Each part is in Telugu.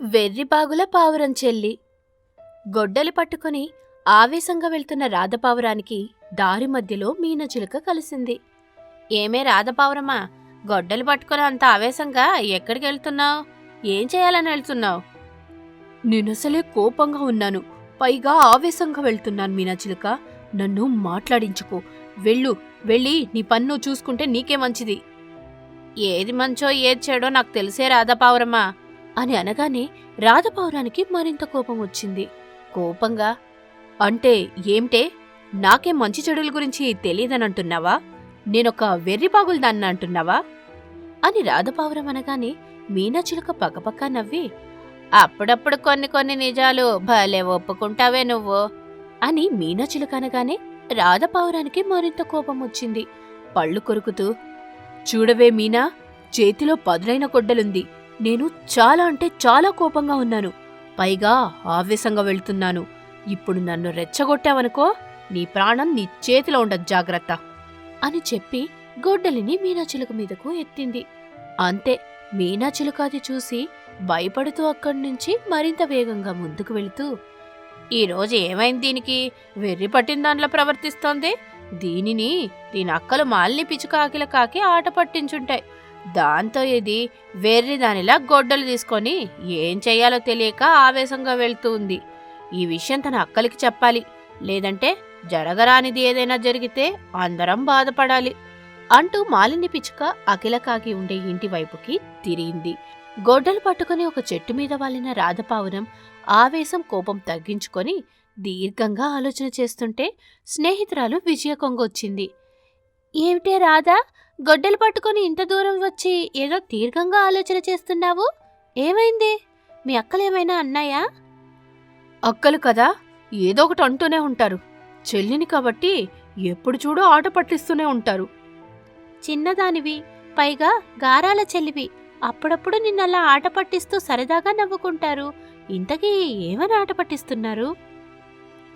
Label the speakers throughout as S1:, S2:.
S1: వెర్రిబాగుల పావురం చెల్లి. గొడ్డలి పట్టుకుని ఆవేశంగా వెళ్తున్న రాధపావురానికి దారి మధ్యలో మీనచిలుక కలిసింది. ఏమే రాధపావురమా? గొడ్డలి పట్టుకుని అంత ఆవేశంగా ఎక్కడికి వెళ్తున్నావు? ఏం చేయాలని వెళ్తున్నావు? నేనసలే కోపంగా ఉన్నాను. పైగా ఆవేశంగా వెళ్తున్నాను మీనచిలుక నన్ను మాట్లాడించుకో. వెళ్ళు వెళ్ళి నీ పన్ను చూసుకుంటే నీకే మంచిది. ఏది మంచో ఏది చెడో నాకు తెలిసే రాధపావురమా? అని అనగానే రాధపావురానికి మరింత కోపం వచ్చింది. కోపంగా అంటే ఏమిటే? నాకే మంచి చెడుల గురించి తెలియదని అంటున్నావా నేనొక వెర్రిపాగులు దాన్ని అంటున్నావా? అని రాధపావురం అనగానే మీనాచిలుక పక్కపక్క నవ్వి అప్పుడప్పుడు కొన్ని కొన్ని నిజాలు భలే ఒప్పుకుంటావే నువ్వు. అని మీనాచిలుక అనగానే రాధపావురానికి మరింత కోపం వచ్చింది. పళ్ళు కొరుకుతూ చూడవే మీనా చేతిలో పదులైన గొడ్డలుంది నేను చాలా అంటే చాలా కోపంగా ఉన్నాను. పైగా ఆవేశంగా వెళ్తున్నాను. ఇప్పుడు నన్ను రెచ్చగొట్టావనుకో నీ ప్రాణం నీ చేతిలో ఉండదు జాగ్రత్త అని చెప్పి గొడ్డలిని మీనాచిలుక మీదకు ఎత్తింది. అంతే మీనాచిలుక అది చూసి భయపడుతూ అక్కడి నుంచి మరింత వేగంగా ముందుకు వెళుతూ ఈరోజు ఏమైంది దీనికి? వెర్రి పట్టిన దాంట్లో ప్రవర్తిస్తోంది? దీనిని దీని అక్కలు మాలిని పిచుకాకిల కాకి ఆట పట్టించుంటాయి. దాంతో ఇది వెర్రి దానిలా గొడ్డలు తీసుకొని ఏం చేయాలో తెలియక ఆవేశంగా వెళ్తూ ఉంది. ఈ విషయం తన అక్కలికి చెప్పాలి. లేదంటే జరగరానిది ఏదైనా జరిగితే అందరం బాధపడాలి అంటూ మాలిని పిచ్చుక అఖిల కాకి ఉండే ఇంటి వైపుకి తిరిగింది. గొడ్డలు పట్టుకుని ఒక చెట్టు మీద వాలిన రాధపావురం ఆవేశం కోపం తగ్గించుకొని దీర్ఘంగా ఆలోచన చేస్తుంటే స్నేహితురాలు విజయ కొంగొచ్చింది. ఏమిటే రాధా? గొడ్డలు పట్టుకొని ఇంత దూరం వచ్చి ఏదో దీర్ఘంగా ఆలోచన చేస్తున్నావు? ఏమైంది? మీ అక్కలేమైనా అన్నాయా? అక్కలు కదా ఏదో ఒకటి అంటూనే ఉంటారు. చెల్లిని కాబట్టి ఎప్పుడు చూడో ఆట పట్టిస్తూనే ఉంటారు. చిన్నదానివి పైగా గారాల చెల్లివి. అప్పుడప్పుడు నిన్నలా ఆట పట్టిస్తూ సరదాగా నవ్వుకుంటారు. ఇంతకీ ఏమని ఆట పట్టిస్తున్నారు?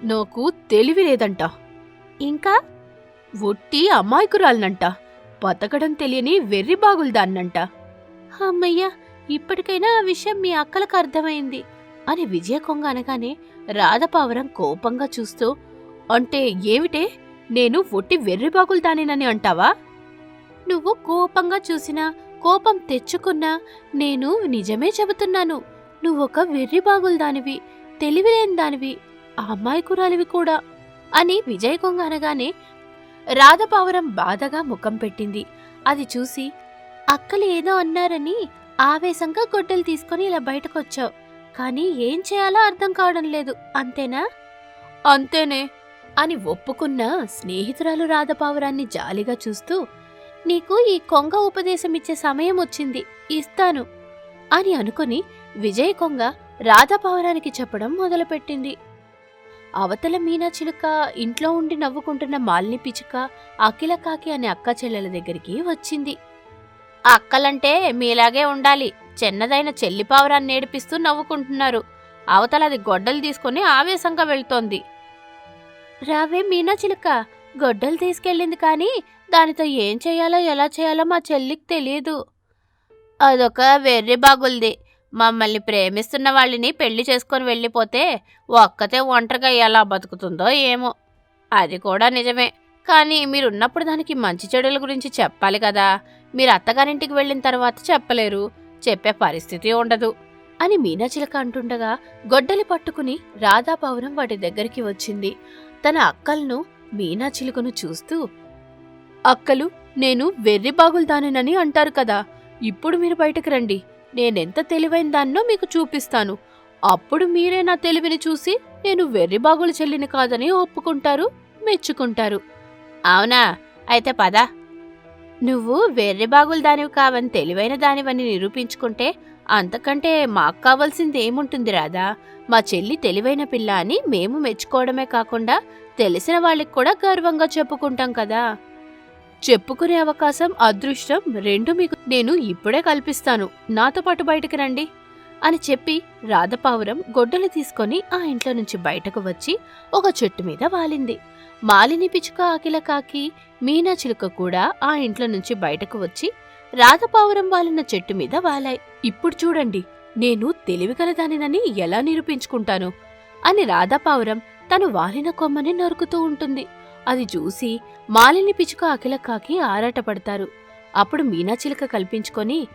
S1: నాకు తెలివి లేదంట. ఇంకా? ఒట్టి అమాయకురాలనంట. బతకడం తెలియని వెర్రి బాగులదాన్నంట అమ్మయ్యా ఇప్పటికైనా ఆ విషయం మీ అక్కలకు అర్థమైంది అని విజయ కొంగ అనగానే రాధపావరం కోపంగా చూస్తూ అంటే ఏమిటే? నేను ఒట్టి వెర్రిబాగులదానేనని అంటావా? నువ్వు కోపంగా చూసినా కోపం తెచ్చుకున్నా నేను నిజమే చెబుతున్నాను. నువ్వొక వెర్రిబాగులదానివి తెలివిలేని దానివి అమ్మాయికురాలివి కూడా అని విజయ్ కొంగ అనగానే రాధపావురం బాధగా ముఖం పెట్టింది. అది చూసి అక్కలు ఏదో అన్నారని ఆవేశంగా గొడ్డలు తీసుకొని ఇలా బయటకొచ్చావు. కానీ ఏం చేయాలో అర్థం కావడం లేదు. అంతేనా? అంతేనే. అని ఒప్పుకున్న స్నేహితురాలు రాధపావురాన్ని జాలిగా చూస్తూ నీకు ఈ కొంగ ఉపదేశం ఇచ్చే సమయం వచ్చింది. ఇస్తాను. అని అనుకుని విజయ్ కొంగ రాధపావురానికి చెప్పడం మొదలుపెట్టింది. అవతల మీనా చిలుక ఇంట్లో ఉండి నవ్వుకుంటున్న మాలిని పిచుక అఖిల కాకి అనే అక్క చెల్లెల దగ్గరికి వచ్చింది. అక్కలంటే మీలాగే ఉండాలి. చిన్నదైన చెల్లి పావురాన్ని నేడిపిస్తూ నవ్వుకుంటున్నారు. అవతల అది గొడ్డలు తీసుకుని ఆవేశంగా వెళ్తోంది. రావే మీనా చిలుక గొడ్డలు తీసుకెళ్ళింది కానీ దానితో ఏం చేయాలో ఎలా చేయాలో మా చెల్లికి తెలియదు అదొక వెర్రి బాగుల్ది. మమ్మల్ని ప్రేమిస్తున్న వాళ్ళని పెళ్ళి చేసుకొని వెళ్ళిపోతే ఒక్కతే ఒంటరిగా ఎలా బతుకుతుందో ఏమో. అది కూడా నిజమే. కానీ మీరున్నప్పుడు దానికి మంచి చెడుల గురించి చెప్పాలి కదా. మీరు అత్తగారింటికి వెళ్ళిన తర్వాత చెప్పలేరు. చెప్పే పరిస్థితి ఉండదు అని మీనాచిలక అంటుండగా గొడ్డలి పట్టుకుని రాధాపౌరం వాటి దగ్గరికి వచ్చింది. తన అక్కలను మీనాచిలుకను చూస్తూ అక్కలు నేను వెర్రి బాగులదానేనని అంటారు కదా. ఇప్పుడు మీరు బయటకు రండి. నేనెంత తెలివైన దాన్నో మీకు చూపిస్తాను. అప్పుడు మీరే నా తెలివిని చూసి నేను వెర్రి బాగులు చెల్లిని కాదని ఒప్పుకుంటారు మెచ్చుకుంటారు. అవునా? అయితే పద. నువ్వు వెర్రిబాగులు దానివి కావని తెలివైన దానివని నిరూపించుకుంటే అంతకంటే మాకు కావాల్సింది ఏముంటుంది రాదా మా చెల్లి తెలివైన పిల్ల అని మేము మెచ్చుకోవడమే కాకుండా తెలిసిన వాళ్ళకి కూడా గర్వంగా చెప్పుకుంటాం కదా. చెప్పుకునే అవకాశం అదృష్టం రెండు మీకు నేను ఇప్పుడే కల్పిస్తాను. నాతో పాటు బయటకు రండి అని చెప్పి రాధపావురం గొడ్డలు తీసుకొని ఆ ఇంట్లో నుంచి బయటకు వచ్చి ఒక చెట్టు మీద వాలింది. మాలిని పిచుక ఆకిల కాకి మీనా చిలుక కూడా ఆ ఇంట్లో నుంచి బయటకు వచ్చి రాధపావురం వాలిన చెట్టు మీద వాలాయి. ఇప్పుడు చూడండి నేను తెలివిగలదానినని ఎలా నిరూపించుకుంటాను? అని రాధాపావురం తను వాలిన కొమ్మని నరుకుతూ ఉంటుంది. అది చూసి మాలిని పిచుక అఖిల కాకి ఆరాటపడతారు. అప్పుడు మీనాచిలక కల్పించుకొని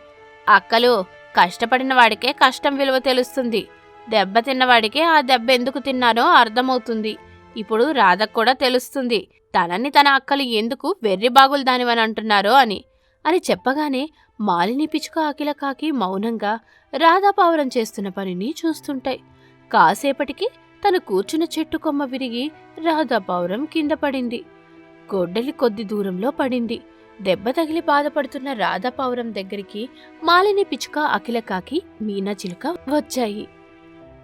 S1: అక్కలు కష్టపడిన వాడికే కష్టం విలువ తెలుస్తుంది. దెబ్బ తిన్నవాడికే ఆ దెబ్బ ఎందుకు తిన్నారో అర్థమవుతుంది. ఇప్పుడు రాధకు కూడా తెలుస్తుంది. తనని తన అక్కలు ఎందుకు వెర్రి బాగులు దానివని అంటున్నారో అని. అని చెప్పగానే మాలిని పిచుక అఖిల కాకి మౌనంగా రాధాపావురం చేస్తున్న పనిని చూస్తుంటాయి. కాసేపటికి తను కూర్చున్న చెట్టు కొమ్మ విరిగి రాధాపావురం కింద పడింది. గొడ్డలి కొద్ది దూరంలో పడింది. దెబ్బ తగిలి బాధపడుతున్న రాధాపావురం దగ్గరికి మాలిని పిచుక అఖిల కాకి మీనా చిలుక వచ్చాయి.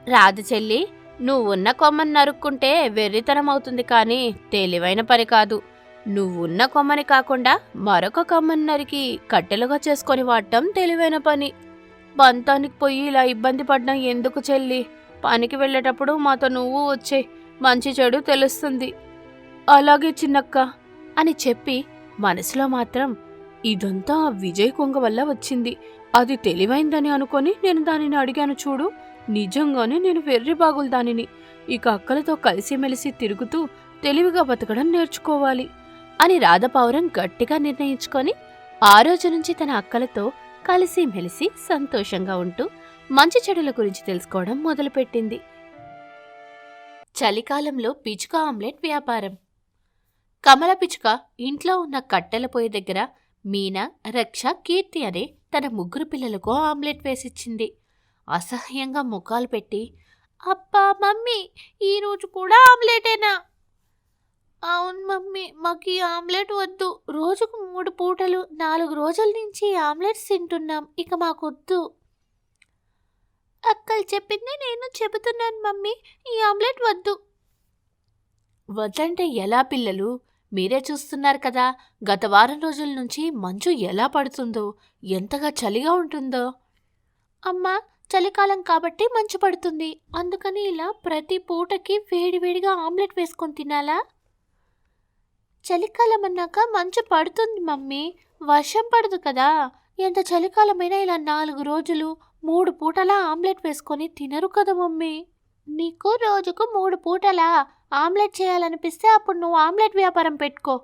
S1: రాధ చెల్లి నువ్వున్న కొమ్మని నరుక్కుంటే వెర్రితనం అవుతుంది కానీ తెలివైన పని కాదు. నువ్వున్న కొమ్మని కాకుండా మరొక కొమ్మని నరికి కట్టెలుగా చేసుకొని వాడటం తెలివైన పని. బంతానికి పోయి ఇలా ఇబ్బంది పడ్డం ఎందుకు చెల్లి? పనికి వెళ్ళేటప్పుడు మాతో నువ్వు వచ్చే మంచి చెడు తెలుస్తుంది. అలాగే చిన్నక్క అని చెప్పి మనసులో మాత్రం ఇదంతా విజయ్ కొంగ వల్ల వచ్చింది. అది తెలివైందని అనుకొని నేను దానిని అడిగాను చూడు. నిజంగానే నేను వెర్రి బాగులు దానిని. ఇక అక్కలతో కలిసిమెలిసి తిరుగుతూ తెలివిగా బతకడం నేర్చుకోవాలి అని రాధపావురం గట్టిగా నిర్ణయించుకొని ఆ రోజు నుంచి తన అక్కలతో కలిసి మెలిసి సంతోషంగా ఉంటూ మంచి చెడుల గురించి తెలుసుకోవడం మొదలుపెట్టింది. చలికాలంలో పిచుక ఆమ్లెట్ వ్యాపారం. కమల పిచుక ఇంట్లో ఉన్న కట్టెల పొయ్యి దగ్గర మీనా రక్ష కీర్తి అనే తన ముగ్గురు పిల్లలకు ఆమ్లెట్ వేసిచ్చింది. అసహ్యంగా ముఖాలు పెట్టి అబ్బా మమ్మీ ఈరోజు కూడా ఆమ్లెటేనా? అవును మమ్మీ మాకు ఈ ఆమ్లెట్ వద్దు. రోజుకు మూడు పూటలు నాలుగు రోజుల నుంచి ఆమ్లెట్స్ తింటున్నాం. ఇక మాకొద్దు. అక్కలు చెప్పింది నేను చెబుతున్నాను మమ్మీ. ఈ ఆమ్లెట్ వద్దు. వద్దంటే ఎలా పిల్లలు? మీరే చూస్తున్నారు కదా గత వారం రోజుల నుంచి మంచు ఎలా పడుతుందో ఎంతగా చలిగా ఉంటుందో. అమ్మా చలికాలం కాబట్టి మంచు పడుతుంది. అందుకని ఇలా ప్రతి పూటకి వేడివేడిగా ఆమ్లెట్ వేసుకొని తినాలా? చలికాలం అన్నాక మంచు పడుతుంది మమ్మీ. వర్షం పడదు కదా. ఎంత చలికాలమైనా ఇలా నాలుగు రోజులు మూడు పూటలా ఆమ్లెట్ వేసుకొని తినరు కదా మమ్మీ. నీకు రోజుకు మూడు పూటలా ఆమ్లెట్ చేయాలనిపిస్తే అప్పుడు నువ్వు ఆమ్లెట్ వ్యాపారం పెట్టుకో.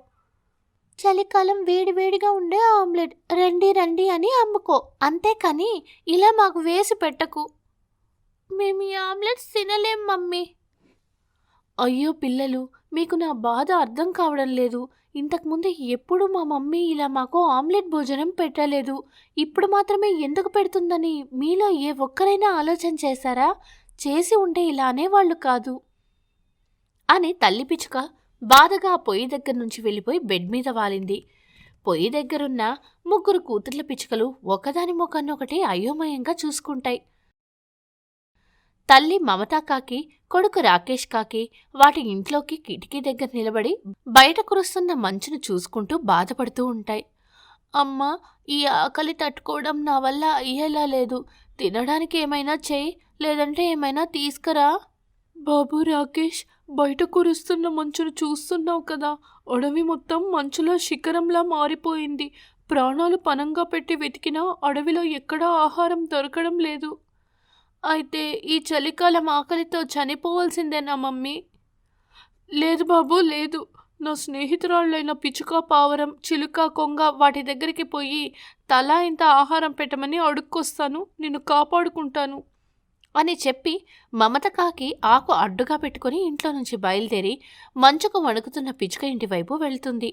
S1: చలికాలం వేడివేడిగా ఉండే ఆమ్లెట్ రండి రండి అని అమ్ముకో. అంతేకాని ఇలా మాకు వేసి పెట్టకు. మేము ఈ ఆమ్లెట్స్ తినలేం మమ్మీ. అయ్యో పిల్లలు మీకు నా బాధ అర్థం కావడం లేదు. ఇంతకుముందు ఎప్పుడు మా మమ్మీ ఇలా మాకు ఆమ్లెట్ భోజనం పెట్టలేదు. ఇప్పుడు మాత్రమే ఎందుకు పెడుతుందని మీలో ఏ ఒక్కరైనా ఆలోచన చేశారా? చేసి ఉంటే ఇలా అనేవాళ్ళు కాదు. అని తల్లి పిచ్చుక బాధగా ఆ పొయ్యి దగ్గర నుంచి వెళ్ళిపోయి బెడ్ మీద వాలింది. పొయ్యి దగ్గరున్న ముగ్గురు కూతుర్ల పిచ్చుకలు ఒకదాని ముఖాన్నొకటి అయోమయంగా చూసుకుంటాయి. తల్లి మమతా కాకి కొడుకు రాకేష్ కాకి వాటి ఇంట్లోకి కిటికీ దగ్గర నిలబడి బయట కురుస్తున్న మంచును చూసుకుంటూ బాధపడుతూ ఉంటాయి. అమ్మా ఈ ఆకలి తట్టుకోవడం నా వల్ల అయ్యేలా లేదు. తినడానికి ఏమైనా చెయ్యి లేదంటే ఏమైనా తీసుకురా. బాబు రాకేష్ బయట కురుస్తున్న మంచును చూస్తున్నావు కదా. అడవి మొత్తం మంచులో శిఖరంలా మారిపోయింది. ప్రాణాలు పనంగా పెట్టి వెతికినా అడవిలో ఎక్కడా ఆహారం దొరకడం లేదు. అయితే ఈ చలికాలం ఆకలితో చనిపోవాల్సిందేనా మమ్మీ? లేదు బాబు లేదు. నా స్నేహితురాళ్ళైన పిచుక పావరం చిలుక కొంగ వాటి దగ్గరికి పోయి తలా ఇంత ఆహారం పెట్టమని అడుక్కొస్తాను నిన్ను కాపాడుకుంటాను అని చెప్పి మమత కాకి ఆకు అడ్డుగా పెట్టుకుని ఇంట్లో నుంచి బయలుదేరి మంచుకు వణుకుతున్న పిచుక ఇంటి వైపు వెళ్తుంది.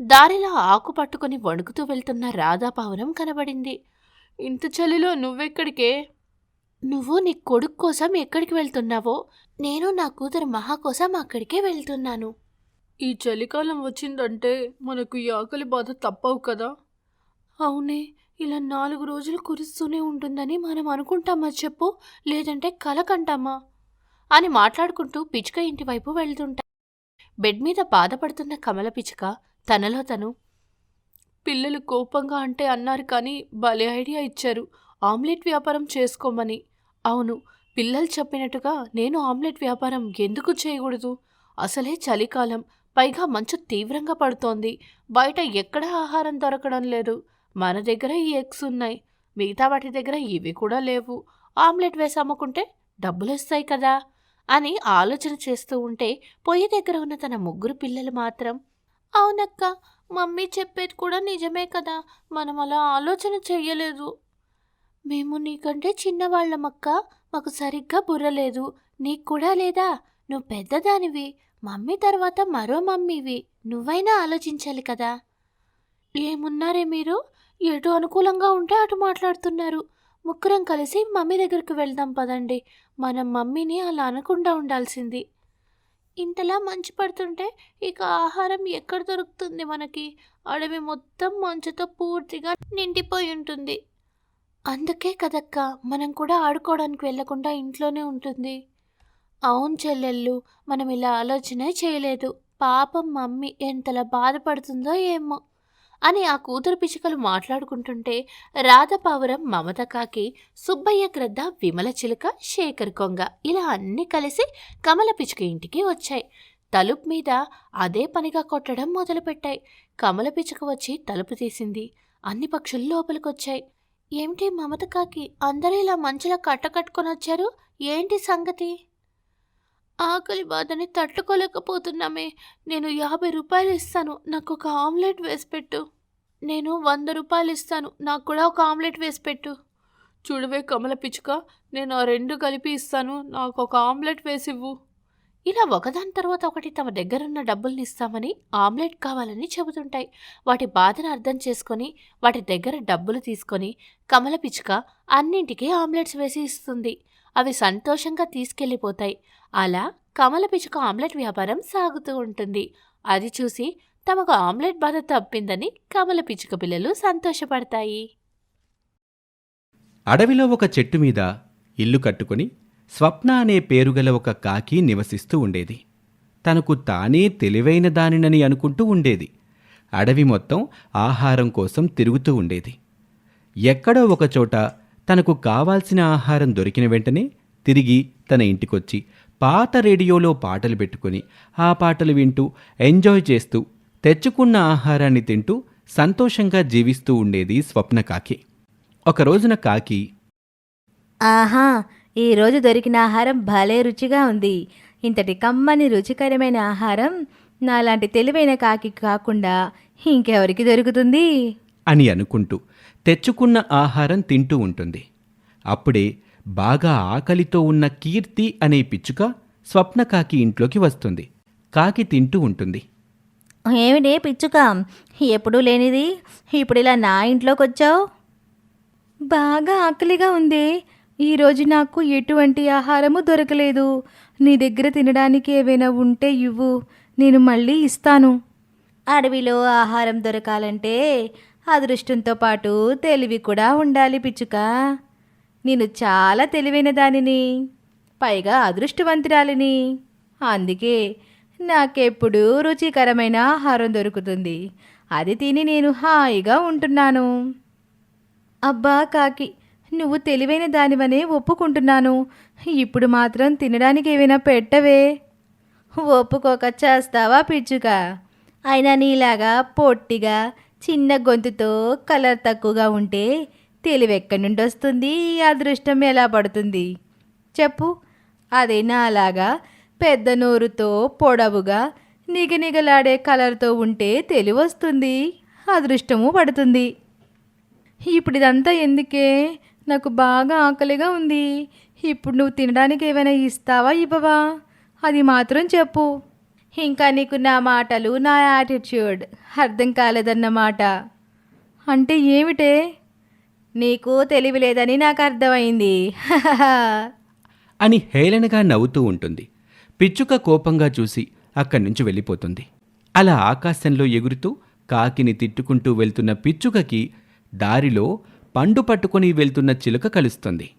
S1: దారిలో ఆకు పట్టుకుని వణుకుతూ వెళ్తున్న రాధాపావురం కనబడింది. ఇంత చలిలో నువ్వెక్కడికే? నువ్వు నీ కొడుకు కోసం ఎక్కడికి వెళ్తున్నావో? నేను నా కూతురు మహా కోసం అక్కడికే వెళ్తున్నాను. ఈ చలికాలం వచ్చిందంటే మనకు ఈ ఆకలి బాధ తప్పవు కదా? అవునే ఇలా నాలుగు రోజులు కురుస్తూనే ఉంటుందని మనం అనుకుంటామా చెప్పు? లేదంటే కలకంటామా అని మాట్లాడుకుంటూ పిచ్చుక ఇంటి వైపు వెళ్తుంటా. బెడ్ మీద బాధపడుతున్న కమల పిచ్చుక తనలో తను. పిల్లలు కోపంగా అంటే అన్నారు కానీ భలే ఐడియా ఇచ్చారు. ఆమ్లెట్ వ్యాపారం చేసుకోమని. అవును పిల్లలు చెప్పినట్టుగా నేను ఆమ్లెట్ వ్యాపారం ఎందుకు చేయకూడదు? అసలే చలికాలం పైగా మంచు తీవ్రంగా పడుతోంది. బయట ఎక్కడ ఆహారం దొరకడం లేదు. మన దగ్గర ఈ ఎగ్స్ ఉన్నాయి. మిగతా వాటి దగ్గర ఇవి కూడా లేవు. ఆమ్లెట్ వేసి అమ్ముకుంటే డబ్బులు వస్తాయి కదా? అని ఆలోచన చేస్తూ ఉంటే పొయ్యి దగ్గర ఉన్న తన ముగ్గురు పిల్లలు మాత్రం అవునక్క మమ్మీ చెప్పేది కూడా నిజమే కదా? మనం అలా ఆలోచన చెయ్యలేదు మేము నీకంటే చిన్నవాళ్ళమక్క. మాకు సరిగ్గా బుర్ర లేదు. నీకు కూడా లేదా? నువ్వు పెద్దదానివి. మమ్మీ తర్వాత మరో మమ్మీవి. నువ్వైనా ఆలోచించాలి కదా. ఏమున్నారే మీరు? ఎటు అనుకూలంగా ఉంటే అటు మాట్లాడుతున్నారు. ముగ్గురం కలిసి మమ్మీ దగ్గరికి వెళ్దాం పదండి. మనం మమ్మీని అలా అనకుండా ఉండాల్సింది. ఇంతలా మంచు పడుతుంటే ఇక ఆహారం ఎక్కడ దొరుకుతుంది మనకి? అడవి మొత్తం మంచుతో పూర్తిగా నిండిపోయి ఉంటుంది. అందుకే కదక్క మనం కూడా ఆడుకోవడానికి వెళ్ళకుండా ఇంట్లోనే ఉంటుంది. అవును చెల్లెళ్ళు మనం ఇలా ఆలోచనే చేయలేదు. పాపం మమ్మీ ఎంతలా బాధపడుతుందో ఏమో అని ఆ కూతురు పిచ్చుకలు మాట్లాడుకుంటుంటే రాధపావురం మమత కాకి సుబ్బయ్య క్రద్ద విమల చిలుక శేఖర్ కొంగ ఇలా అన్నీ కలిసి కమల పిచ్చుక ఇంటికి వచ్చాయి. తలుపు మీద అదే పనిగా కొట్టడం మొదలుపెట్టాయి. కమల పిచ్చుక వచ్చి తలుపు తీసింది. అన్ని పక్షులు లోపలికొచ్చాయి. ఏమిటి మమత కాకి? అందరూ ఇలా మంచులో కట్టకట్టుకొని వచ్చారు? ఏంటి సంగతి? ఆకలి బాధని తట్టుకోలేకపోతున్నామే. నేను యాభై రూపాయలు ఇస్తాను. నాకు ఒక ఆమ్లెట్ వేసి పెట్టు. నేను వంద రూపాయలు ఇస్తాను. నాకు కూడా ఒక ఆమ్లెట్ వేసి పెట్టు. చూడవే కమల పిచ్చుక నేను ఆ రెండు కలిపి ఇస్తాను. నాకు ఒక ఆమ్లెట్ వేసివ్వు ఇలా ఒకదాని తర్వాత ఒకటి తమ దగ్గరున్న డబ్బుల్ని ఇస్తామని ఆమ్లెట్ కావాలని చెబుతుంటాయి. వాటి బాధను అర్థం చేసుకొని వాటి దగ్గర డబ్బులు తీసుకొని కమల పిచ్చుక అన్నింటికీ ఆమ్లెట్స్ వేసి ఇస్తుంది. అవి సంతోషంగా తీసుకెళ్ళిపోతాయి. అలా కమల పిచ్చుక ఆమ్లెట్ వ్యాపారం సాగుతూ ఉంటుంది. అది చూసి తమకు ఆమ్లెట్ బాధ తప్పిందని కమల పిచ్చుక పిల్లలు సంతోషపడతాయి.
S2: అడవిలో ఒక చెట్టు మీద ఇల్లు కట్టుకుని స్వప్న అనే పేరుగల ఒక కాకి నివసిస్తూ ఉండేది. తనకు తానే తెలివైన దానినని అనుకుంటూ ఉండేది. అడవి మొత్తం ఆహారం కోసం తిరుగుతూ ఉండేది. ఎక్కడో ఒకచోట తనకు కావాల్సిన ఆహారం దొరికిన వెంటనే తిరిగి తన ఇంటికొచ్చి పాత రేడియోలో పాటలు పెట్టుకుని ఆ పాటలు వింటూ ఎంజాయ్ చేస్తూ తెచ్చుకున్న ఆహారాన్ని తింటూ సంతోషంగా జీవిస్తూ ఉండేది స్వప్న కాకి. ఒక రోజున కాకి
S3: ఆహా ఈరోజు దొరికిన ఆహారం భలే రుచిగా ఉంది. ఇంతటి కమ్మని రుచికరమైన ఆహారం నాలాంటి తెలివైన కాకి కాకుండా ఇంకెవరికి దొరుకుతుంది?
S2: అని అనుకుంటూ తెచ్చుకున్న ఆహారం తింటూ ఉంటుంది. అప్పుడే బాగా ఆకలితో ఉన్న కీర్తి అనే పిచ్చుక స్వప్న కాకి ఇంట్లోకి వస్తుంది. కాకి తింటూ ఉంటుంది.
S3: ఏమిటే పిచ్చుక? ఎప్పుడూ లేనిది? ఇప్పుడు ఇలా నా ఇంట్లోకి వచ్చావు బాగా ఆకలిగా ఉంది. ఈరోజు నాకు ఎటువంటి ఆహారము దొరకలేదు. నీ దగ్గర తినడానికి ఏవైనా ఉంటే ఇవ్వు. నేను మళ్ళీ ఇస్తాను. అడవిలో ఆహారం దొరకాలంటే అదృష్టంతో పాటు తెలివి కూడా ఉండాలి పిచ్చుక. నేను చాలా తెలివైన దానిని పైగా అదృష్టవంతురాలిని. అందుకే నాకెప్పుడు రుచికరమైన ఆహారం దొరుకుతుంది. అది తిని నేను హాయిగా ఉంటున్నాను. అబ్బా కాకి నువ్వు తెలివైన దానివనే ఒప్పుకుంటున్నాను. ఇప్పుడు మాత్రం తినడానికి ఏమైనా పెట్టవే. ఒప్పుకోక చేస్తావా పిచ్చుక? అయినా నీలాగా పొట్టిగా చిన్న గొంతుతో కలర్ తక్కువగా ఉంటే తెలివెక్కడి నుండి వస్తుంది అదృష్టం ఎలా పడుతుంది? చెప్పు. అదే నాలాగా పెద్ద నోరుతో పొడవుగా నిగనిగలాడే కలర్తో ఉంటే తెలివి వస్తుంది అదృష్టము పడుతుంది. ఇప్పుడు ఇదంతా ఎందుకే? నాకు బాగా ఆకలిగా ఉంది. ఇప్పుడు నువ్వు తినడానికి ఏమైనా ఇస్తావా ఇవ్వవా? అది మాత్రం చెప్పు. ఇంకా నీకు నా మాటలు నా యాటిట్యూడ్ అర్థం కాలేదన్నమాట. అంటే ఏమిటే? నీకు తెలివి లేదని నాకు అర్థమైంది.
S2: అని హేళనగా నవ్వుతూ ఉంటుంది. పిచ్చుక కోపంగా చూసి అక్కడి నుంచి వెళ్ళిపోతుంది. అలా ఆకాశంలో ఎగురుతూ కాకిని తిట్టుకుంటూ వెళ్తున్న పిచ్చుకకి దారిలో పండు పట్టుకొని వెళ్తున్న చిలుక కలుస్తుంది.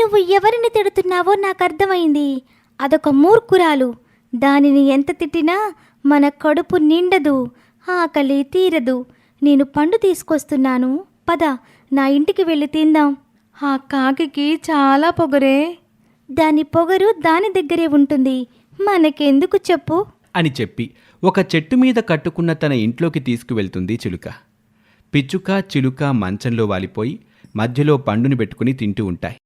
S4: నువ్వు ఎవరిని తిడుతున్నావో నాకు అర్థమైంది. అదొక మూర్ఖురాలు. దానిని ఎంత తిట్టినా మన కడుపు నిండదు ఆకలి తీరదు. నేను పండు తీసుకొస్తున్నాను. పద నా ఇంటికి వెళ్ళి తిందాం.
S3: ఆ కాకికి చాలా పొగరే.
S4: దాని పొగరు దాని దగ్గరే ఉంటుంది. మనకెందుకు చెప్పు?
S2: అని చెప్పి ఒక చెట్టు మీద కట్టుకున్న తన ఇంట్లోకి తీసుకువెళ్తుంది చిలుక. పిచ్చుక చిలుక మంచంలో వాలిపోయి మధ్యలో పండుని పెట్టుకుని తింటూ ఉంటాయి.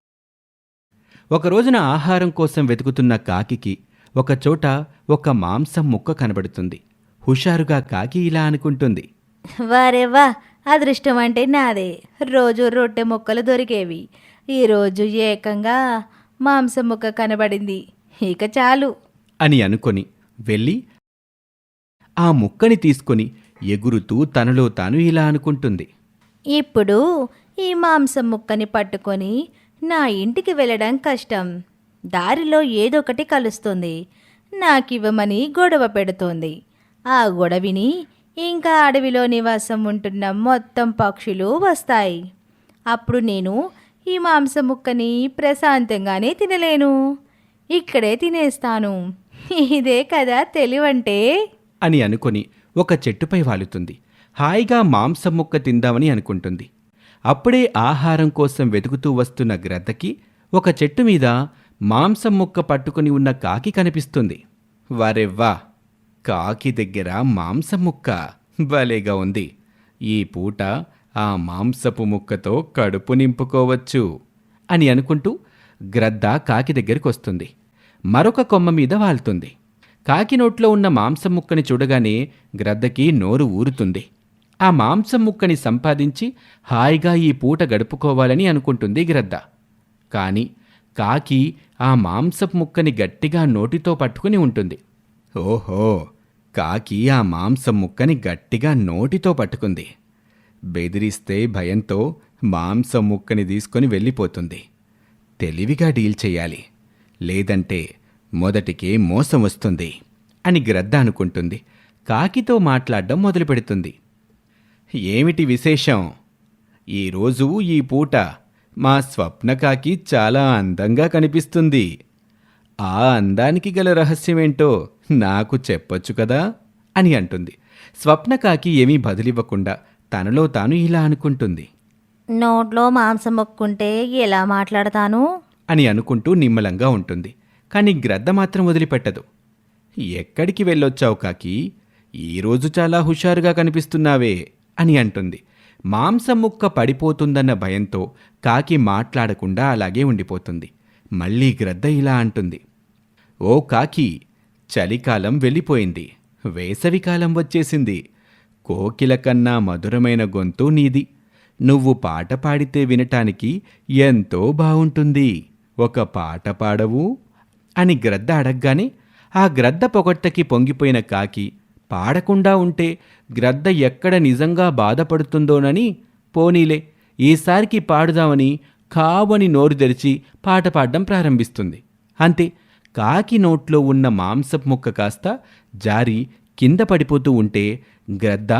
S2: ఒక రోజున ఆహారం కోసం వెతుకుతున్న కాకికి ఒక చోట ఒక మాంసం ముక్క కనబడుతుంది. హుషారుగా కాకి ఇలా అనుకుంటుంది.
S3: వారేవా అదృష్టం అంటే నాదే. రోజు రొట్టె ముక్కలు దొరికేవి. ఈరోజు ఏకంగా మాంసం ముక్క కనబడింది. ఇక చాలు.
S2: అని అనుకొని వెళ్ళి ఆ ముక్కని తీసుకొని ఎగురుతూ తనలో తాను ఇలా అనుకుంటుంది.
S3: ఇప్పుడు ఈ మాంసం ముక్కని పట్టుకొని నా ఇంటికి వెళ్ళడం కష్టం. దారిలో ఏదో ఒకటి కలుస్తుంది. నాకివ్వమని గొడవ పెడుతోంది. ఆ గొడవిని ఇంకా అడవిలో నివాసం ఉంటున్న మొత్తం పక్షులు వస్తాయి. అప్పుడు నేను ఈ మాంసం ముక్కని ప్రశాంతంగానే తినలేను. ఇక్కడే తినేస్తాను. ఇదే కదా తెలివంటే?
S2: అని అనుకొని ఒక చెట్టుపై వాలుతుంది. హాయిగా మాంసం ముక్క తిందామని అనుకుంటుంది. అప్పుడే ఆహారం కోసం వెతుకుతూ వస్తున్న గ్రద్దకి ఒక చెట్టు మీద మాంసం ముక్క పట్టుకుని ఉన్న కాకి కనిపిస్తుంది. వారెవ్వా కాకి దగ్గర మాంసం ముక్క? భలేగా ఉంది. ఈ పూట ఆ మాంసపు ముక్కతో కడుపు నింపుకోవచ్చు అని అనుకుంటూ గ్రద్ద కాకి దగ్గరికి వస్తుంది. మరొక కొమ్మ మీద వాళ్తుంది. కాకి నోట్లో ఉన్న మాంసం ముక్కని చూడగానే గ్రద్దకి నోరు ఊరుతుంది. ఆ మాంసం ముక్కని సంపాదించి హాయిగా ఈ పూట గడుపుకోవాలని అనుకుంటుంది గ్రద్ద. కాని కాకి ఆ మాంసపు ముక్కని గట్టిగా నోటితో పట్టుకుని ఉంటుంది. ఓహో! కాకి ఆ మాంసం ముక్కని గట్టిగా నోటితో పట్టుకుంది. బెదిరిస్తే భయంతో మాంసం ముక్కని తీసుకొని వెళ్ళిపోతుంది. తెలివిగా డీల్ చేయాలి. లేదంటే మొదటికే మోసం వస్తుంది అని గ్రద్ద అనుకుంటుంది. కాకితో మాట్లాడడం మొదలుపెడుతుంది. ఏమిటి విశేషం? ఈరోజు ఈ పూట మా స్వప్నకాకి చాలా అందంగా కనిపిస్తుంది. ఆ అందానికి గల రహస్యమేంటో నాకు చెప్పొచ్చు కదా? అని అంటుంది. స్వప్నకాకి ఏమీ బదులివ్వకుండా తనలో తాను ఇలా అనుకుంటుంది.
S3: నోట్లో మాంసం మొక్కుంటే ఎలా మాట్లాడతాను?
S2: అని అనుకుంటూ నిమ్మలంగా ఉంటుంది. కానీ గ్రద్ద మాత్రం వదిలిపెట్టదు. ఎక్కడికి వెళ్ళొచ్చావు కాకి? ఈరోజు చాలా హుషారుగా కనిపిస్తున్నావే అని అంటుంది. మాంసం ముక్క పడిపోతుందన్న భయంతో కాకి మాట్లాడకుండా అలాగే ఉండిపోతుంది. మళ్ళీ గ్రద్ద ఇలా అంటుంది. ఓ కాకి చలికాలం వెళ్ళిపోయింది. వేసవికాలం వచ్చేసింది. కోకిల కన్నా మధురమైన గొంతు నీది. నువ్వు పాట పాడితే వినటానికి ఎంతో బాగుంటుంది ఒక పాట పాడవు అని గ్రద్ద అడగగానే ఆ గ్రద్ద పొగట్టకి పొంగిపోయిన కాకి పాడకుండా ఉంటే గ్రద్ద ఎక్కడ నిజంగా బాధపడుతుందోనని పోనీలే ఈసారికి పాడుదామని కావని నోరు తెరిచి పాట పాడడం ప్రారంభిస్తుంది. అంతే కాకి నోట్లో ఉన్న మాంసపు ముక్క కాస్త జారి కింద పడిపోతూ ఉంటే గ్రద్ద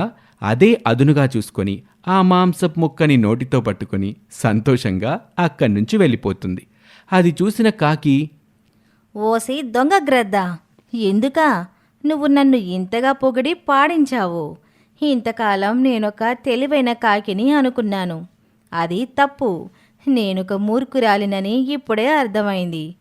S2: అదే అదునుగా చూసుకొని ఆ మాంసపు ముక్కని నోటితో పట్టుకొని సంతోషంగా అక్కడి నుంచి వెళ్ళిపోతుంది. అది చూసిన కాకి
S3: ఓసి దొంగ గ్రద్ద. ఎందుకా? నువ్వు నన్ను ఇంతగా పొగిడి పాడించావు. ఇంతకాలం నేనొక తెలివైన కాకిని అనుకున్నాను. అది తప్పు. నేనొక మూర్ఖురాలినని ఇప్పుడే అర్థమైంది.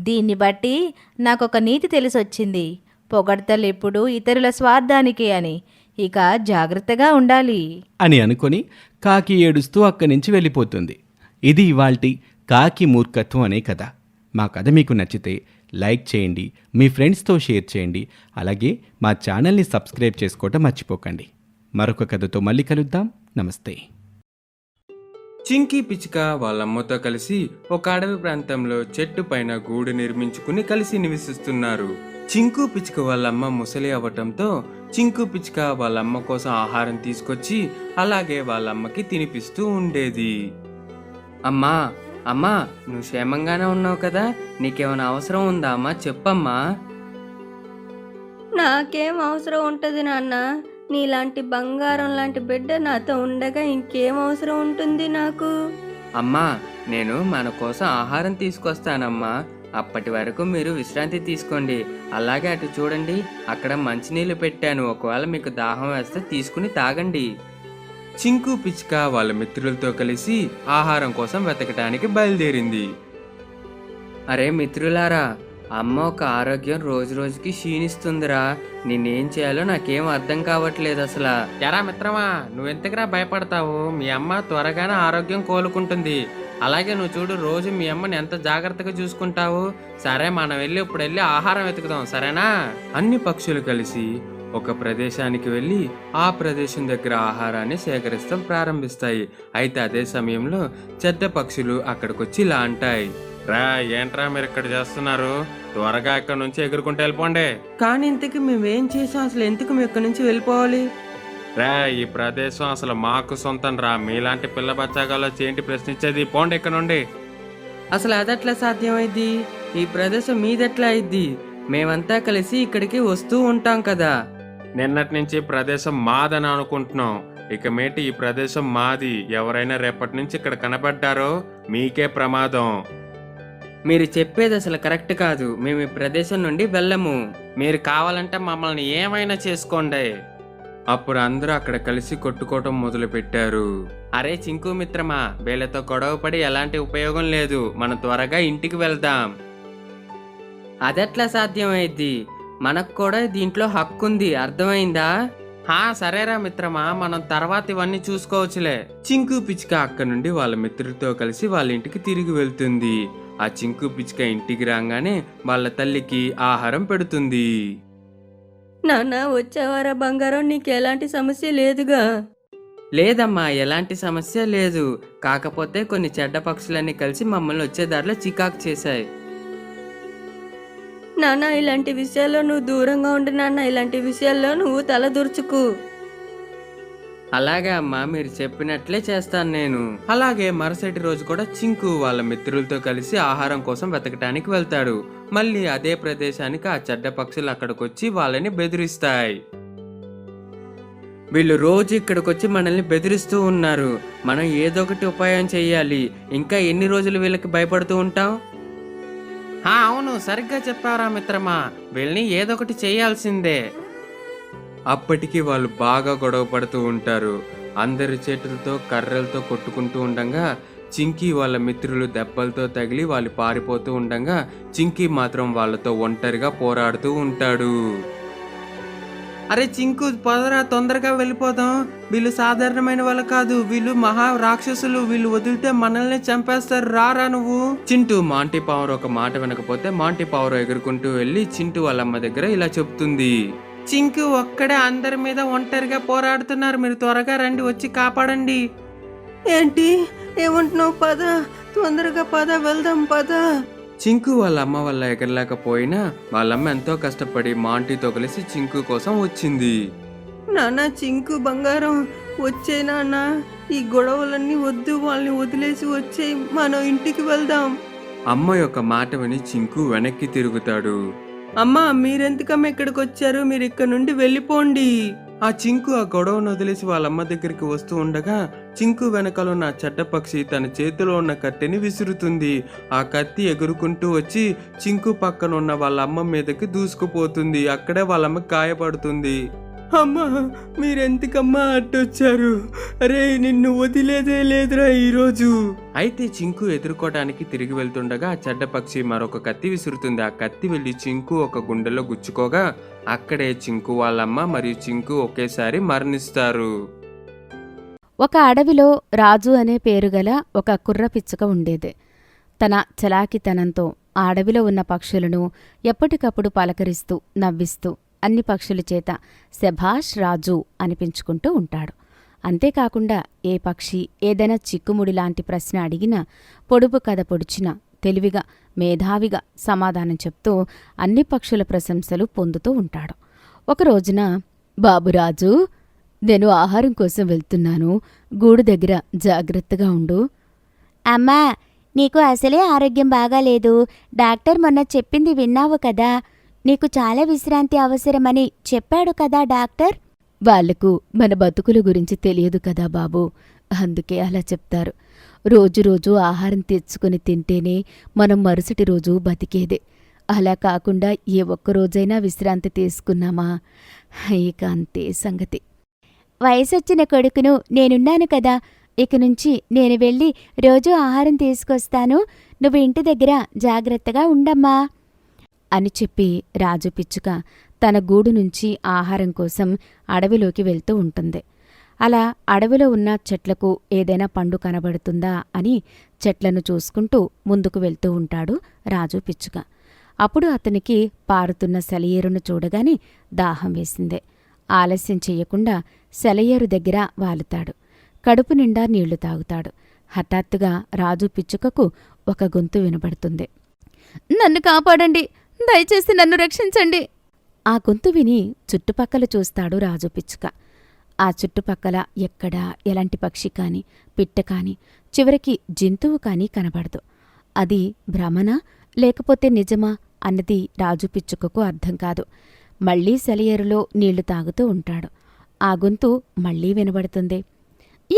S3: దీన్ని బట్టి నాకొక నీతి తెలిసొచ్చింది. పొగడ్తలు ఎప్పుడు ఇతరుల స్వార్థానికే అని. ఇక జాగ్రత్తగా ఉండాలి.
S2: అని అనుకొని కాకి ఏడుస్తూ అక్కడి నుంచి వెళ్ళిపోతుంది. ఇది ఇవాల్టి కాకి మూర్ఖత్వం అనే కథ. మా కథ మీకు నచ్చితే లైక్ చేయండి మీ ఫ్రెండ్స్తో షేర్ చేయండి అలాగే మా ఛానల్ని సబ్స్క్రైబ్ చేసుకోవటం మర్చిపోకండి. మరొక కథతో మళ్ళీ కలుద్దాం. నమస్తే.
S5: చింకీ పిచ్చుక వాళ్ళమ్మతో కలిసి ఒక అడవి ప్రాంతంలో చెట్టు పైన గూడు నిర్మించుకుని కలిసి నివసిస్తున్నారు. చింకు పిచ్చుక వాళ్ళమ్మ ముసలి అవ్వటంతో చింకు పిచ్చుక వాళ్ళమ్మ కోసం ఆహారం తీసుకొచ్చి అలాగే వాళ్ళమ్మకి తినిపిస్తూ ఉండేది. అమ్మా అమ్మా నువ్వు క్షేమంగానే ఉన్నావు కదా. నీకేమైనా అవసరం ఉందా అమ్మా? చెప్పమ్మా.
S6: నాకేం అవసరం ఉంటుంది నాన్న. నీలాంటి బంగారం లాంటి బిడ్డ నాతో ఉండగా ఇంకేం అవసరం ఉంటుంది నాకు?
S5: అమ్మా నేను మన కోసం ఆహారం తీసుకొస్తానమ్మా. అప్పటి వరకు మీరు విశ్రాంతి తీసుకోండి. అలాగే అటు చూడండి. అక్కడ మంచినీళ్ళు పెట్టాను. ఒకవేళ మీకు దాహం వేస్తే తీసుకుని తాగండి. చింకు పిచ్చుక వాళ్ళ మిత్రులతో కలిసి ఆహారం కోసం వెతకటానికి బయలుదేరింది. అరే మిత్రులారా అమ్మ ఒక ఆరోగ్యం రోజు రోజుకి క్షీణిస్తుందిరా. నేనేం చేయాలో నాకేం అర్థం కావట్లేదు అసలు. ఎరా మిత్రమా నువ్వెంతకురా భయపడతావు? మీ అమ్మ త్వరగానే ఆరోగ్యం కోలుకుంటుంది. అలాగే నువ్వు చూడు రోజు మీ అమ్మని ఎంత జాగ్రత్తగా చూసుకుంటావు. సరే మనం వెళ్ళి ఇప్పుడు వెళ్ళి ఆహారం వెతుకుదాం సరేనా? అన్ని పక్షులు కలిసి ఒక ప్రదేశానికి వెళ్ళి ఆ ప్రదేశం దగ్గర ఆహారాన్ని సేకరిస్తాం ప్రారంభిస్తాయి. అయితే అదే సమయంలో చెడ్డ పక్షులు అక్కడికొచ్చి ఇలా అంటాయి రా ఏంట్రా మీరు ఇక్కడ చేస్తున్నారు? త్వరగా ఇక్కడ నుంచి ఎగురుకుంటూ వెళ్ళిపోండి.
S6: కానీ ఇంతకి మేమేం చేసాం? అసలు ఎందుకు మేము ఇక్కడి నుంచి వెళ్ళిపోవాలి?
S5: రా ఈ ప్రదేశం అసలు మాకు సొంతం రా. మీలాంటి పిల్ల బచ్చాగాలో ఏంటి ప్రశ్నించేది పోండి ఇక్కడ నుండి.
S6: అసలు అదెట్లా సాధ్యమైంది ఈ ప్రదేశం మీదెట్లా అయింది మేమంతా కలిసి ఇక్కడికి వస్తూ ఉంటాం కదా.
S5: నిన్నటి నుంచి ప్రదేశం మాదని అనుకుంటున్నాం. ఇక మేటి ఈ ప్రదేశం మాది. ఎవరైనా రేపటి నుంచి ఇక్కడ కనబడ్డారో మీకే ప్రమాదం.
S6: మీరు చెప్పేది అసలు కరెక్ట్ కాదు. మేము ఈ ప్రదేశం నుండి వెళ్ళము.
S5: మీరు కావాలంటే మమ్మల్ని ఏమైనా చేసుకోండి. అప్పుడు అందరూ అక్కడ కలిసి కొట్టుకోవటం మొదలు పెట్టారు అరే చింకు మిత్రమా వీళ్ళతో గొడవ పడి ఎలాంటి ఉపయోగం లేదు. మనం త్వరగా ఇంటికి వెళ్దాం.
S6: అదెట్లా సాధ్యమైంది మనకు కూడా దీంట్లో హక్కు ఉంది అర్థమైందా?
S5: హా సరేరా మిత్రమా మనం తర్వాత ఇవన్నీ చూసుకోవచ్చులే. చింకు పిచ్చుక అక్క నుండి వాళ్ళ మిత్రులతో కలిసి వాళ్ళ ఇంటికి తిరిగి వెళ్తుంది. ఆ చింకు పిచ్చుక ఇంటికి రాగానే వాళ్ళ తల్లికి ఆహారం పెడుతుంది.
S6: నాన్న వచ్చేవారా బంగారం నీకు ఎలాంటి సమస్య లేదుగా? లేదమ్మా ఎలాంటి సమస్య లేదు. కాకపోతే కొన్ని చెడ్డ పక్షులన్నీ కలిసి మమ్మల్ని వచ్చే దారిలో చికాకు చేశాయి. నాన్న ఇలాంటి విషయాల్లో నువ్వు దూరంగా ఉండు నాన్న ఇలాంటి విషయాల్లో నువ్వు తల దూర్చుకు. అలాగే అమ్మా మీరు చెప్పినట్లే చేస్తాను నేను.
S5: అలాగే మరుసటి రోజు కూడా చింకు వాళ్ళ మిత్రులతో కలిసి ఆహారం కోసం వెతకటానికి వెళ్తాడు. మళ్ళీ అదే ప్రదేశానికి ఆ చెడ్డ పక్షులు అక్కడికొచ్చి వాళ్ళని బెదిరిస్తాయి.
S6: వీళ్ళు రోజు ఇక్కడికి వచ్చి మనల్ని బెదిరిస్తూ ఉన్నారు. మనం ఏదో ఒకటి ఉపాయం చేయాలి ఇంకా ఎన్ని రోజులు వీళ్ళకి భయపడుతూ ఉంటాం?
S5: అవును సరిగ్గా చెప్పారా మిత్రమా? వీళ్ళని ఏదో ఒకటి చేయాల్సిందే. అప్పటికి వాళ్ళు బాగా గొడవ పడుతూ ఉంటారు. అందరి చేతులతో కర్రలతో కొట్టుకుంటూ ఉండగా చింకీ వాళ్ళ మిత్రులు దెబ్బలతో తగిలి వాళ్ళు పారిపోతూ ఉండగా చింకీ మాత్రం వాళ్ళతో ఒంటరిగా పోరాడుతూ ఉంటాడు. అరే చింకు పదరా తొందరగా వెళ్ళిపోదాం. వీళ్ళు సాధారణమైన వాళ్ళు కాదు. వీళ్ళు మహా రాక్షసులు. వీళ్ళు వదిలితే మనల్ని చంపేస్తారు. రారా నువ్వు? చింటూ మాంటీ పవర్ ఒక మాట వినకపోతే మాంటీ పవర్ ఎగురుకుంటూ వెళ్ళి చింటూ వాళ్ళ అమ్మ దగ్గర ఇలా చెప్తుంది. చింకు ఒక్కడే అందరి మీద ఒంటరిగా పోరాడుతున్నారు. మీరు త్వరగా రండి వచ్చి కాపాడండి.
S6: ఏంటి? ఏమంటున్నావు? పద తొందరగా పద వెళ్దాం పద.
S5: చింకు వాళ్ళ అమ్మ వల్ల ఎగరలేకపోయినా వాళ్ళమ్మ ఎంతో కష్టపడి మాంటీతో కలిసి చింకు కోసం వచ్చింది.
S6: నాన్న చింకు బంగారం వచ్చే నాన్న ఈ గొడవలన్నీ వద్దు వాళ్ళని వదిలేసి వచ్చే మనం ఇంటికి వెళ్దాం.
S5: అమ్మ యొక్క మాట విని చింకు వెనక్కి తిరుగుతాడు.
S6: అమ్మా మీరెందుకమ్మ ఇక్కడికి వచ్చారు? మీరు ఇక్కడ నుండి వెళ్ళిపోండి.
S5: ఆ చింకు ఆ గొడవను వదిలేసి వాళ్ళ అమ్మ దగ్గరికి వస్తూ ఉండగా చింకు వెనకాల ఉన్న ఆ చెడ్డ పక్షి తన చేతిలో ఉన్న కత్తిని విసురుతుంది. ఆ కత్తి ఎగురుకుంటూ వచ్చి చింకు పక్కన ఉన్న వాళ్ళ అమ్మ మీదకి దూసుకుపోతుంది. అక్కడే వాళ్ళ అమ్మ గాయపడుతుంది.
S6: అమ్మా మీరెందుకమ్మా అట్టొచ్చారు? అరే నిన్ను వదిలేదే లేదురా ఈరోజు.
S5: అయితే చింకు ఎదుర్కోవడానికి తిరిగి వెళ్తుండగా ఆ చెడ్డ పక్షి మరొక కత్తి విసురుతుంది. ఆ కత్తి వెళ్ళి చింకు ఒక గుండెలో గుచ్చుకోగా అక్కడే చింకు వాళ్ళమ్మ మరియు చింకు ఒకేసారి మరణిస్తారు.
S7: ఒక అడవిలో రాజు అనే పేరుగల ఒక కుర్ర పిచ్చుక ఉండేది. తన చలాకితనంతో ఆ అడవిలో ఉన్న పక్షులను ఎప్పటికప్పుడు పలకరిస్తూ నవ్విస్తూ అన్ని పక్షుల చేత శభాష్ రాజు అనిపించుకుంటూ ఉంటాడు. అంతేకాకుండా ఏ పక్షి ఏదైనా చిక్కుముడి లాంటి ప్రశ్న అడిగినా పొడుపు కథ పొడిచినా తెలివిగా మేధావిగా సమాధానం చెప్తూ అన్ని పక్షుల ప్రశంసలు పొందుతూ ఉంటాడు. ఒక రోజున బాబురాజు నేను ఆహారం కోసం వెళ్తున్నాను. గూడు దగ్గర జాగ్రత్తగా ఉండు.
S4: అమ్మా నీకు అసలే ఆరోగ్యం బాగాలేదు. డాక్టర్ మొన్న చెప్పింది విన్నావు కదా. నీకు చాలా విశ్రాంతి అవసరమని చెప్పాడు కదా డాక్టర్?
S7: వాళ్ళకు మన బతుకుల గురించి తెలియదు కదా బాబూ. అందుకే అలా చెప్తారు. రోజు రోజు ఆహారం తెచ్చుకొని తింటేనే మనం మరుసటి రోజు బతికేదే. అలా కాకుండా ఏ ఒక్క రోజైనా విశ్రాంతి తీసుకున్నామా? ఇక అంతే సంగతి.
S4: వయసొచ్చిన కొడుకును నేనున్నాను కదా ఇక నుంచి నేను వెళ్ళి రోజు ఆహారం తీసుకొస్తాను నువ్వు ఇంటి దగ్గర జాగ్రత్తగా ఉండమ్మా.
S7: అని చెప్పి రాజు పిచ్చుక తన గూడు నుంచి ఆహారం కోసం అడవిలోకి వెళ్తూ ఉంటుంది. అలా అడవిలో ఉన్న చెట్లకు ఏదైనా పండు కనబడుతుందా అని చెట్లను చూసుకుంటూ ముందుకు వెళ్తూ ఉంటాడు రాజు పిచ్చుక. అప్పుడు అతనికి పారుతున్న సెలయేరును చూడగానే దాహం వేసిందే. ఆలస్యం చెయ్యకుండా సెలయేరు దగ్గర వాలుతాడు. కడుపు నిండా నీళ్ళు తాగుతాడు. హఠాత్తుగా రాజు పిచ్చుకకు ఒక గొంతు వినబడుతుంది. నన్ను కాపాడండి. దయచేసి నన్ను రక్షించండి. ఆ గొంతు విని చుట్టుపక్కల చూస్తాడు రాజు పిచ్చుక. ఆ చుట్టుపక్కల ఎక్కడా ఎలాంటి పక్షి కాని పిట్ట కాని చివరికి జంతువు కాని కనబడదు. అది భ్రమనా లేకపోతే నిజమా అన్నది రాజు పిచ్చుకకు అర్థం కాదు. మళ్ళీ సెలయేరులో నీళ్ళు తాగుతూ ఉంటాడు. ఆ గొంతు మళ్ళీ వినబడుతుంది.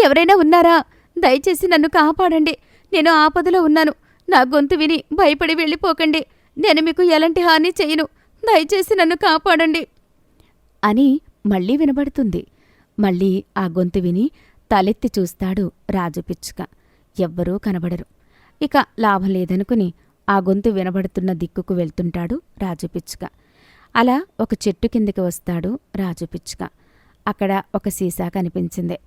S7: ఎవరైనా ఉన్నారా? దయచేసి నన్ను కాపాడండి. నేను ఆపదలో ఉన్నాను. నా గొంతు విని భయపడి వెళ్ళిపోకండి. నేను మీకు ఎలాంటి హాని చేయను. దయచేసి నన్ను కాపాడండి. అని మళ్ళీ వినబడుతుంది. మళ్ళీ ఆ గొంతు విని తలెత్తి చూస్తాడు రాజు పిచ్చుక. ఎవ్వరూ కనబడరు. ఇక లాభం లేదనుకుని ఆ గొంతు వినబడుతున్న దిక్కుకు వెళ్తుంటాడు రాజు పిచ్చుక. అలా ఒక చెట్టు కిందకి వస్తాడు రాజు పిచ్చుక. అక్కడ ఒక సీసా కనిపించింది.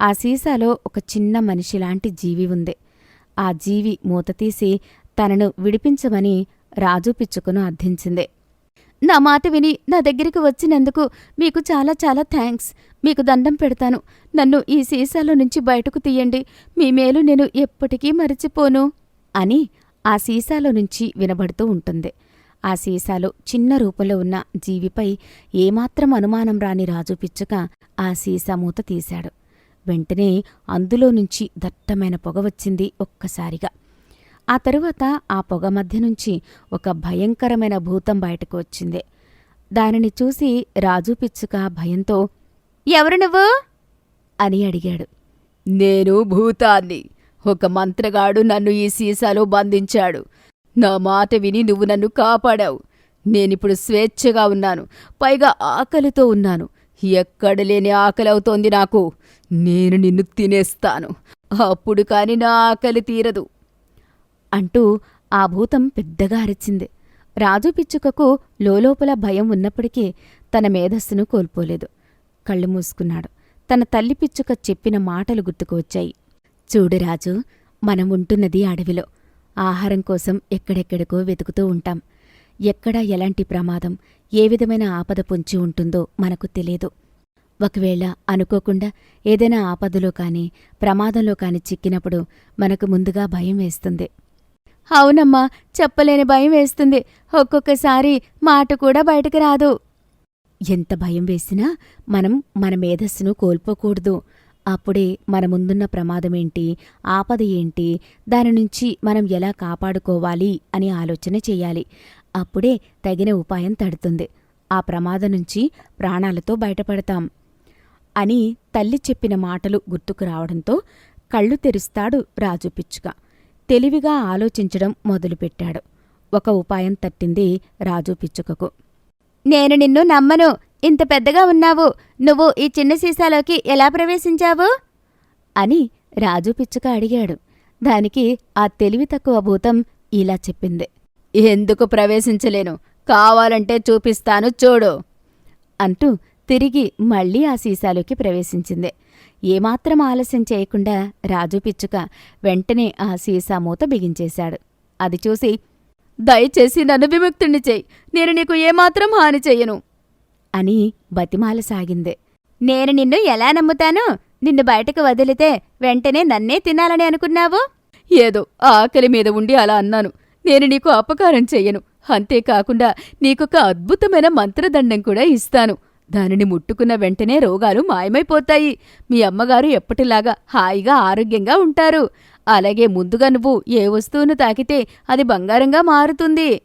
S7: ఆ సీసాలో ఒక చిన్న మనిషి లాంటి జీవి ఉంది. ఆ జీవి మూత తీసి తనను విడిపించమని రాజు పిచ్చుకను అర్థించింది. నా మాట విని నా దగ్గరికి వచ్చినందుకు మీకు చాలా చాలా థ్యాంక్స్. మీకు దండం పెడతాను. నన్ను ఈ సీసాలో నుంచి బయటకు తీయండి. మీ మేలు నేను ఎప్పటికీ మరిచిపోను అని ఆ సీసాలో నుంచి వినబడుతూ ఉంటుంది. ఆ సీసాలో చిన్న రూపంలో ఉన్న జీవిపై ఏమాత్రం అనుమానం రాని రాజు పిచ్చుక ఆ సీసా మూత తీశాడు. వెంటనే అందులో నుంచి దట్టమైన పొగ వచ్చింది ఒక్కసారిగా. ఆ తరువాత ఆ పొగ మధ్య నుంచి ఒక భయంకరమైన భూతం బయటకు వచ్చింది. దానిని చూసి రాజు పిచ్చుక భయంతో ఎవరు నువ్వు? అని అడిగాడు. నేను భూతాన్ని. ఒక మంత్రగాడు నన్ను ఈ సీసాలో బంధించాడు. నా మాట విని నువ్వు నన్ను కాపాడావు. నేనిప్పుడు స్వేచ్ఛగా ఉన్నాను. పైగా ఆకలితో ఉన్నాను. ఎక్కడ లేని ఆకలి అవుతోంది నాకు. నేను నిన్ను తినేస్తాను. అప్పుడు కాని నా ఆకలి తీరదు. అంటూ ఆ భూతం పెద్దగా అరిచింది. రాజు పిచ్చుకకు లోలోపల భయం ఉన్నప్పటికీ తన మేధస్సును కోల్పోలేదు. కళ్ళు మూసుకున్నాడు. తన తల్లి పిచ్చుక చెప్పిన మాటలు గుర్తుకు వచ్చాయి. చూడు రాజు మనం ఉంటున్నది అడవిలో. ఆహారం కోసం ఎక్కడెక్కడికో వెతుకుతూ ఉంటాం. ఎక్కడ ఎలాంటి ప్రమాదం ఏ విధమైన ఆపద పొంచి ఉంటుందో మనకు తెలియదు ఒకవేళ అనుకోకుండా ఏదైనా ఆపదలో కాని ప్రమాదంలో కాని చిక్కినప్పుడు మనకు ముందుగా భయం వేస్తుంది. అవునమ్మా చెప్పలేని భయం వేస్తుంది. ఒక్కొక్కసారి మాట కూడా బయటకు రాదు. ఎంత భయం వేసినా మనం మన మేధస్సును కోల్పోకూడదు. అప్పుడే మన ముందున్న ప్రమాదమేంటి? ఆపద ఏంటి? దాని నుంచి మనం ఎలా కాపాడుకోవాలి? అని ఆలోచన చెయ్యాలి అప్పుడే తగిన ఉపాయం తడుతుంది. ఆ ప్రమాదం నుంచి ప్రాణాలతో బయటపడతాం. అని తల్లి చెప్పిన మాటలు గుర్తుకు రావడంతో కళ్ళు తెరుస్తాడు రాజు పిచ్చుక. తెలివిగా ఆలోచించడం మొదలుపెట్టాడు. ఒక ఉపాయం తట్టింది రాజు పిచ్చుకకు. నేను నిన్ను నమ్మను. ఇంత పెద్దగా ఉన్నావు నువ్వు ఈ చిన్న సీసాలోకి ఎలా ప్రవేశించావు? అని రాజు పిచ్చుక అడిగాడు. దానికి ఆ తెలివి తక్కువ భూతం ఇలా చెప్పింది. ఎందుకు ప్రవేశించలేను? కావాలంటే చూపిస్తాను చూడు అంటూ తిరిగి మళ్ళీ ఆ సీసాలోకి ప్రవేశించింది. ఏమాత్రం ఆలస్యం చేయకుండా రాజు పిచ్చుక వెంటనే ఆ సీసా మూత బిగించేశాడు. అది చూసి దయచేసి నన్ను విముక్తుణ్ణి చేయి. నేను నీకు ఏమాత్రం హాని చెయ్యను. అని బతిమాలసాగింది నేను నిన్ను ఎలా నమ్ముతాను? నిన్ను బయటకు వదిలితే వెంటనే నన్నే తినాలని అనుకున్నావు? ఏదో ఆకలి మీద ఉండి అలా అన్నాను. నేను నీకు అపకారం చెయ్యను. అంతేకాకుండా నీకొక అద్భుతమైన మంత్రదండం కూడా ఇస్తాను. దానిని ముట్టుకున్న వెంటనే రోగాలు మాయమైపోతాయి. మీ అమ్మగారు ఎప్పటిలాగా హాయిగా ఆరోగ్యంగా ఉంటారు. అలాగే ముందుగా నువ్వు ఏ వస్తువును తాకితే అది బంగారంగా మారుతుంది.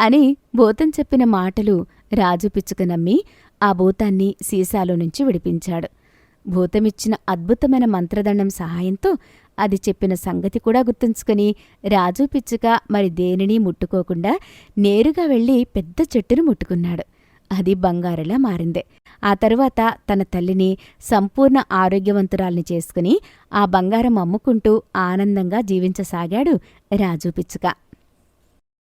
S7: అని భూతం చెప్పిన మాటలు రాజు పిచ్చుక నమ్మి ఆ భూతాన్ని సీసాలో నుంచి విడిపించాడు. భూతమిచ్చిన అద్భుతమైన మంత్రదండం సహాయంతో అది చెప్పిన సంగతి కూడా గుర్తుంచుకుని రాజు పిచ్చుక మరి దేనిని ముట్టుకోకుండా నేరుగా వెళ్ళి పెద్ద చెట్టును ముట్టుకున్నాడు. అది బంగారులా మారింది. ఆ తరువాత తన తల్లిని సంపూర్ణ ఆరోగ్యవంతురాల్ని చేసుకుని ఆ బంగారం అమ్ముకుంటూ ఆనందంగా జీవించసాగాడు రాజు పిచ్చుక.